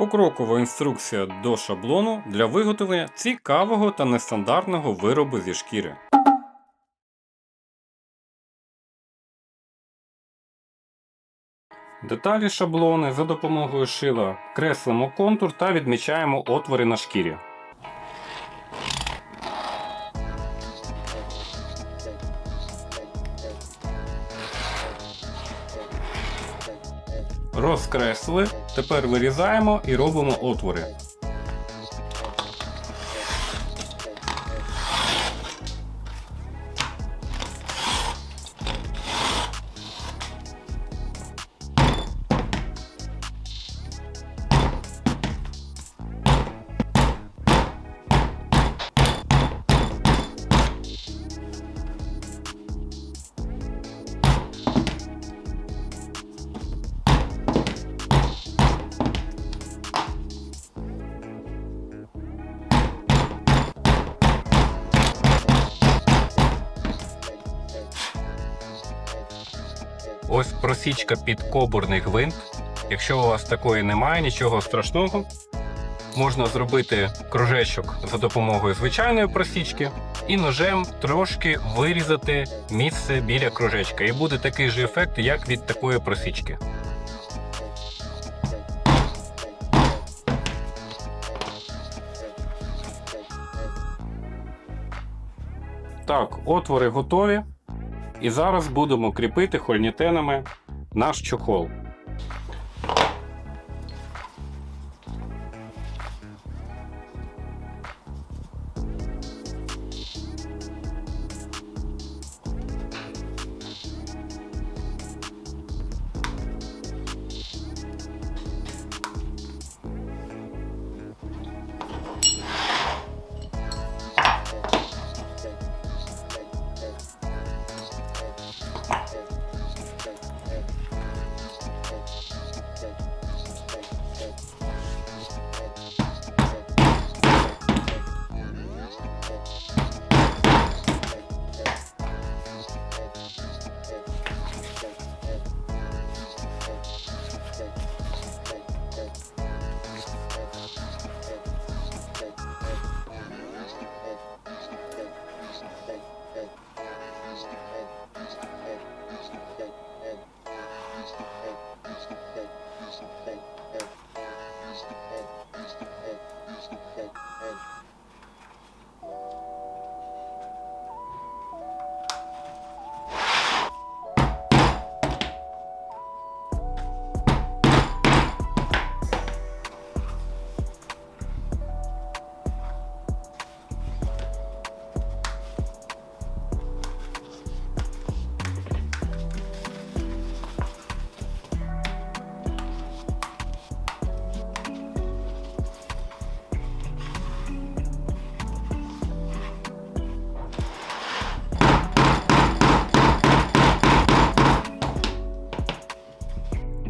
Покрокова інструкція до шаблону для виготовлення цікавого та нестандартного виробу зі шкіри. Деталі шаблони за допомогою шила креслимо контур та відмічаємо отвори на шкірі. Розкреслили, тепер вирізаємо і робимо отвори. Ось просічка під кобурний гвинт. Якщо у вас такої немає, нічого страшного. Можна зробити кружечок за допомогою звичайної просічки і ножем трошки вирізати місце біля кружечка. І буде такий же ефект, як від такої просічки. Так, отвори готові. І зараз будемо кріпити хольнітенами наш чохол.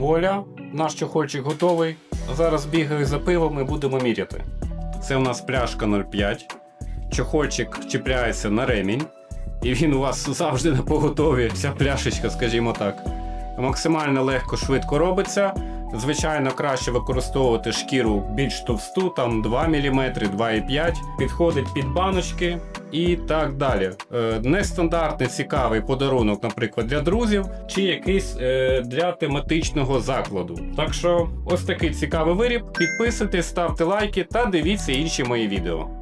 Вуаля, наш чохольчик готовий. Зараз бігаю за пивом і будемо міряти. Це у нас пляшка 0,5. Чохольчик чіпляється на ремінь. І він у вас завжди на поготові, ця пляшечка, скажімо так. Максимально легко, швидко робиться. Звичайно, краще використовувати шкіру більш товсту, там 2 мм, 2,5 Підходить під баночки і так далі. Е, нестандартний цікавий подарунок, наприклад, для друзів, чи якийсь е, для тематичного закладу. Так що, ось такий цікавий виріб. Підписуйтесь, ставте лайки та дивіться інші мої відео.